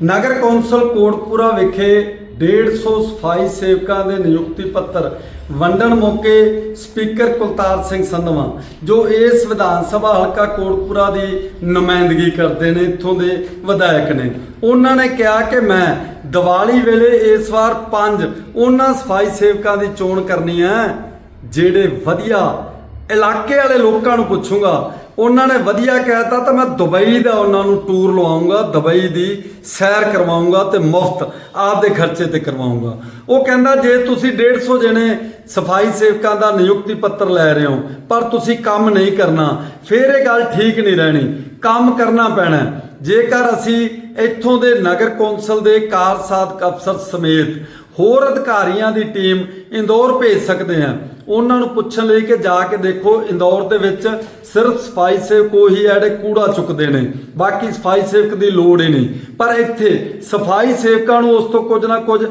ਨਗਰ council Kotpura ਵਿਖੇ 150 ਸਫ਼ਾਈ ਸੇਵਕਾਂ ਦੇ ਨਿਯੁਕਤੀ ਪੱਤਰ ਵੰਡਣ ਮੌਕੇ ਸਪੀਕਰ ਕੁਲਤਾਰ ਸਿੰਘ ਸੰਧਵਾ, ਜੋ ਇਸ ਵਿਧਾਨ ਸਭਾ ਹਲਕਾ ਕੋਟਪੂਰਾ ਦੀ ਨੁਮਾਇੰਦਗੀ ਕਰਦੇ ਨੇ, ਇੱਥੋਂ ਦੇ ਵਿਧਾਇਕ ਨੇ। ਉਹਨਾਂ ਨੇ ਕਿਹਾ ਕਿ ਮੈਂ ਦੀਵਾਲੀ ਵੇਲੇ ਇਸ ਵਾਰ ਪੰਜ ਉਹਨਾਂ ਸਫ਼ਾਈ ਸੇਵਕਾਂ ਦੀ ਚੋਣ ਕਰਨੀ ਹੈ, ਜਿਹੜੇ ਵਧੀਆ ਇਲਾਕੇ ਵਾਲੇ ਲੋਕਾਂ ਨੂੰ ਪੁੱਛੂੰਗਾ। ਉਹਨਾਂ ਨੇ ਵਧੀਆ ਕਹਿਤਾ ਤਾਂ ਮੈਂ ਦੁਬਈ ਦਾ ਉਹਨਾਂ ਨੂੰ ਟੂਰ ਲਵਾਉਂਗਾ, ਦੁਬਈ ਦੀ ਸੈਰ ਕਰਵਾਉਂਗਾ ਤੇ ਮੁਫਤ ਆਪਦੇ ਖਰਚੇ ਤੇ ਕਰਵਾਉਂਗਾ। ਉਹ ਕਹਿੰਦਾ, ਜੇ ਤੁਸੀਂ 150 ਜਣੇ ਸਫ਼ਾਈ ਸੇਵਕਾਂ ਦਾ ਨਿਯੁਕਤੀ ਪੱਤਰ ਲੈ ਰਹੇ ਹੋ, ਪਰ ਤੁਸੀਂ ਕੰਮ ਨਹੀਂ ਕਰਨਾ, ਫਿਰ ਇਹ ਗੱਲ ਠੀਕ ਨਹੀਂ ਰਹਿਣੀ। ਕੰਮ ਕਰਨਾ ਪੈਣਾ ਜੇਕਰ ਅਸੀਂ ਇੱਥੋਂ ਦੇ ਨਗਰ ਕੌਂਸਲ ਦੇ ਕਾਰਜਸਾਧਕ ਅਫਸਰ ਸਮੇਤ ਹੋਰ ਅਧਿਕਾਰੀਆਂ ਦੀ ਟੀਮ ਇੰਦੌਰ ਭੇਜ ਸਕਦੇ ਹਾਂ ਉਹਨਾਂ ਨੂੰ ਪੁੱਛਣ ਲਈ ਕਿ ਜਾ ਕੇ ਦੇਖੋ, ਇੰਦੌਰ ਦੇ ਵਿੱਚ ਸਿਰਫ ਸਫ਼ਾਈ ਸੇਵਕ ਉਹੀ ਆ ਜਿਹੜੇ ਕੂੜਾ ਚੁੱਕਦੇ ਨੇ। ਬਾਕੀ ਸਫ਼ਾਈ ਸੇਵਕ ਦੀ ਲੋੜ ਹੀ ਨਹੀਂ। ਪਰ ਇੱਥੇ ਸਫ਼ਾਈ ਸੇਵਕਾਂ ਨੂੰ ਉਸ ਤੋਂ ਕੁਝ ਨਾ ਕੁਝ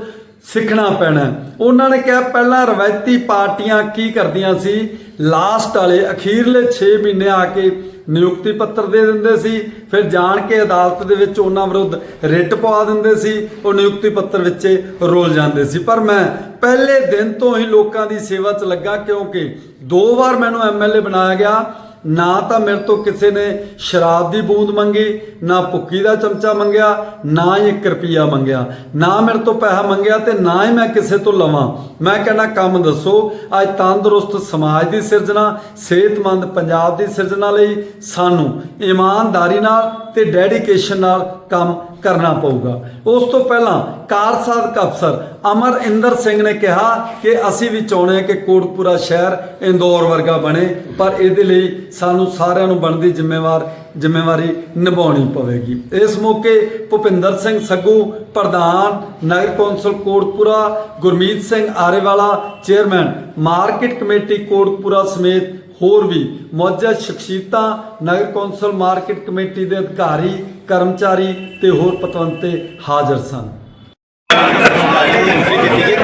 ਸਿੱਖਣਾ ਪੈਣਾ ਉਹਨਾਂ ਨੇ ਕਿਹਾ, ਪਹਿਲਾਂ ਰਵਾਇਤੀ ਪਾਰਟੀਆਂ ਕੀ ਕਰਦੀਆਂ ਸੀ? ਲਾਸਟ ਵਾਲੇ ਅਖੀਰਲੇ 6 ਮਹੀਨੇ ਆ ਕੇ ਨਿਯੁਕਤੀ ਪੱਤਰ ਦੇ ਦਿੰਦੇ ਸੀ, ਫਿਰ ਜਾਣ ਕੇ ਅਦਾਲਤ ਦੇ ਵਿੱਚ ਉਹਨਾਂ ਵਿਰੁੱਧ ਰਿਟ ਪਵਾ ਦਿੰਦੇ ਸੀ, ਉਹ ਨਿਯੁਕਤੀ ਪੱਤਰ ਵਿੱਚ ਰੋਲ ਜਾਂਦੇ ਸੀ। ਪਰ ਮੈਂ ਪਹਿਲੇ ਦਿਨ ਤੋਂ ਹੀ ਲੋਕਾਂ ਦੀ ਸੇਵਾ 'ਚ ਲੱਗਾ ਕਿਉਂਕਿ ਦੋ ਵਾਰ ਮੈਨੂੰ ਐਮਐਲਏ ਬਣਾਇਆ ਗਿਆ ਨਾ ਤਾਂ ਮੇਰੇ ਤੋਂ ਕਿਸੇ ਨੇ ਸ਼ਰਾਬ ਦੀ ਬੂੰਦ ਮੰਗੀ, ਨਾ ਭੁੱਕੀ ਦਾ ਚਮਚਾ ਮੰਗਿਆ, ਨਾ ਹੀ 1 ਰੁਪਿਆ ਮੰਗਿਆ। ਨਾ ਮੇਰੇ ਤੋਂ ਪੈਸਾ ਮੰਗਿਆ ਤੇ ਨਾ ਹੀ ਮੈਂ ਕਿਸੇ ਤੋਂ ਲਵਾਂ। ਮੈਂ ਕਹਿੰਦਾ, ਕੰਮ ਦੱਸੋ, ਅੱਜ ਤੰਦਰੁਸਤ ਸਮਾਜ ਦੀ ਸਿਰਜਣਾ, ਸਿਹਤਮੰਦ ਪੰਜਾਬ ਦੀ ਸਿਰਜਣਾ ਲਈ ਸਾਨੂੰ ਇਮਾਨਦਾਰੀ ਨਾਲ ਤੇ ਡੈਡੀਕੇਸ਼ਨ ਨਾਲ ਕੰਮ ਕਰਨਾ ਪਊਗਾ। ਉਸ ਤੋਂ ਪਹਿਲਾਂ ਕਾਰ ਸਾਧਕ ਅਫਸਰ ਅਮਰ ਇੰਦਰ ਸਿੰਘ ਨੇ ਕਿਹਾ ਕਿ ਅਸੀਂ ਵੀ ਚਾਹੁੰਦੇ ਹਾਂ ਕਿ ਕੋਟਪੂਰਾ ਸ਼ਹਿਰ ਇੰਦੌਰ ਵਰਗਾ ਬਣੇ, ਪਰ ਇਹਦੇ ਲਈ ਸਾਨੂੰ ਸਾਰਿਆਂ ਨੂੰ ਬਣਦੀ ਜ਼ਿੰਮੇਵਾਰ, ਜ਼ਿੰਮੇਵਾਰੀ ਨਿਭਾਉਣੀ ਪਵੇਗੀ। ਇਸ ਮੌਕੇ ਭੁਪਿੰਦਰ ਸਿੰਘ ਸੱਗੂ, ਪ੍ਰਧਾਨ ਨਗਰ council Kotpura, Gurmeet Singh Arewala, chairman market committee Kotpura ਸਮੇਤ ਹੋਰ ਵੀ ਮੌਜੂਦ ਸ਼ਖਸੀਅਤਾਂ ਨਗਰ ਕੌਂਸਲ ਮਾਰਕੀਟ ਕਮੇਟੀ ਦੇ ਅਧਿਕਾਰੀ ਕਰਮਚਾਰੀ ਤੇ ਹੋਰ ਪਤਵੰਤੇ ਹਾਜ਼ਰ ਸਨ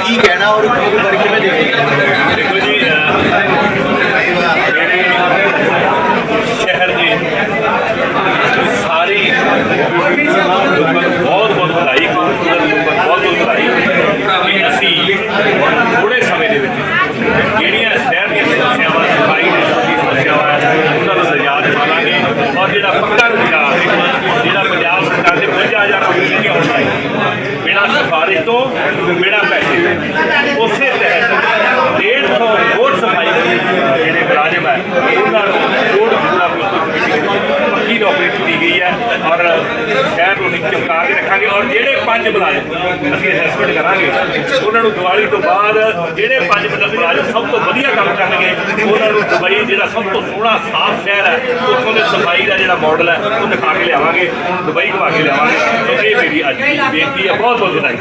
ਕੀ ਕਹਿਣਾ ਔਰ ਉਹਦੇ ਬਾਰੇ ਕਿਵੇਂ ਦੇਖੋ ਜੀ ਸ਼ਹਿਰ ਦੇ ਸਾਰੇ ਬਹੁਤ ਬਹੁਤ ਵਧਾਈ ਬਹੁਤ ਬਹੁਤ ਵਧਾਈ ਅਸੀਂ ਥੋੜੇ ਸਮੇਂ ਦੇ ਵਿੱਚ ਜਿਹੜੀਆਂ ਸ਼ਹਿਰ ਦੀਆਂ ਸਮੱਸਿਆਵਾਂ ਸਫ਼ਾਈ ਦੀ ਛੋਟੀ ਸਮੱਸਿਆਵਾਂ ਉਹਨਾਂ ਨੂੰ ਨਿਜਾਤ ਪਾਵਾਂਗੇ ਔਰ ਜਿਹੜਾ ਪੱਕਾ ਰੁਜ਼ਗਾਰ ਜਿਹੜਾ ਪੰਜਾਬ ਸਰਕਾਰ ਦੇ 50000 ਨੌਕਰੀਆਂ ਹੋਣਗੀਆਂ ਬਿਨਾਂ ਸਿਫਾਰਿਸ਼ ਤੋਂ, ਬਿਨਾਂ ਪੈਸੇ ਤੋਂ। ਉਸੇ ਤਹਿਤ 150 ਹੋਰ ਸਫ਼ਾਈ ਜਿਹੜੇ ਮੁਲਾਜ਼ਮ ਹੈ ਉਹਨਾਂ ਨੂੰ ਕੋਡ ਪੂਰਾ ਪੱਕੀ ਨੌਕਰੀ ਦਿੱਤੀ ਗਈ ਹੈ ਔਰ ਸ਼ਹਿਰ ਨੂੰ ਅਸੀਂ ਚਮਕਾ ਕੇ ਰੱਖਾਂਗੇ ਔਰ ਜਿਹੜੇ ਪੰਜ ਮੁਲਾਜ਼ਮ ਅਸੀਂ ਅਸੈਸਮੈਂਟ ਕਰਾਂਗੇ, ਉਹਨਾਂ ਨੂੰ ਦੀਵਾਲੀ ਤੋਂ ਬਾਅਦ ਜਿਹੜੇ ਪੰਜ ਮੁਲਾਜ਼ਮ ਸਭ ਤੋਂ ਵਧੀਆ ਕੰਮ ਕਰਨਗੇ, ਉਹਨਾਂ ਨੂੰ ਦੁਬਈ ਜਿਹੜਾ ਸਭ ਤੋਂ ਸੋਹਣਾ, ਸਾਫ਼ ਸ਼ਹਿਰ ਹੈ, ਉੱਥੋਂ ਦੇ ਸਫ਼ਾਈ ਦਾ ਜਿਹੜਾ ਮਾਡਲ ਹੈ, ਉਹ ਦਿਖਾ ਕੇ ਲਿਆਵਾਂਗੇ, ਦੁਬਈ ਘੁਮਾ ਕੇ ਲਿਆਵਾਂਗੇ। ਸੋ ਇਹ ਮੇਰੀ ਅੱਜ ਦੀ ਬੇਨਤੀ ਹੈ, ਬਹੁਤ ਬਹੁਤ ਵਧਾਈ।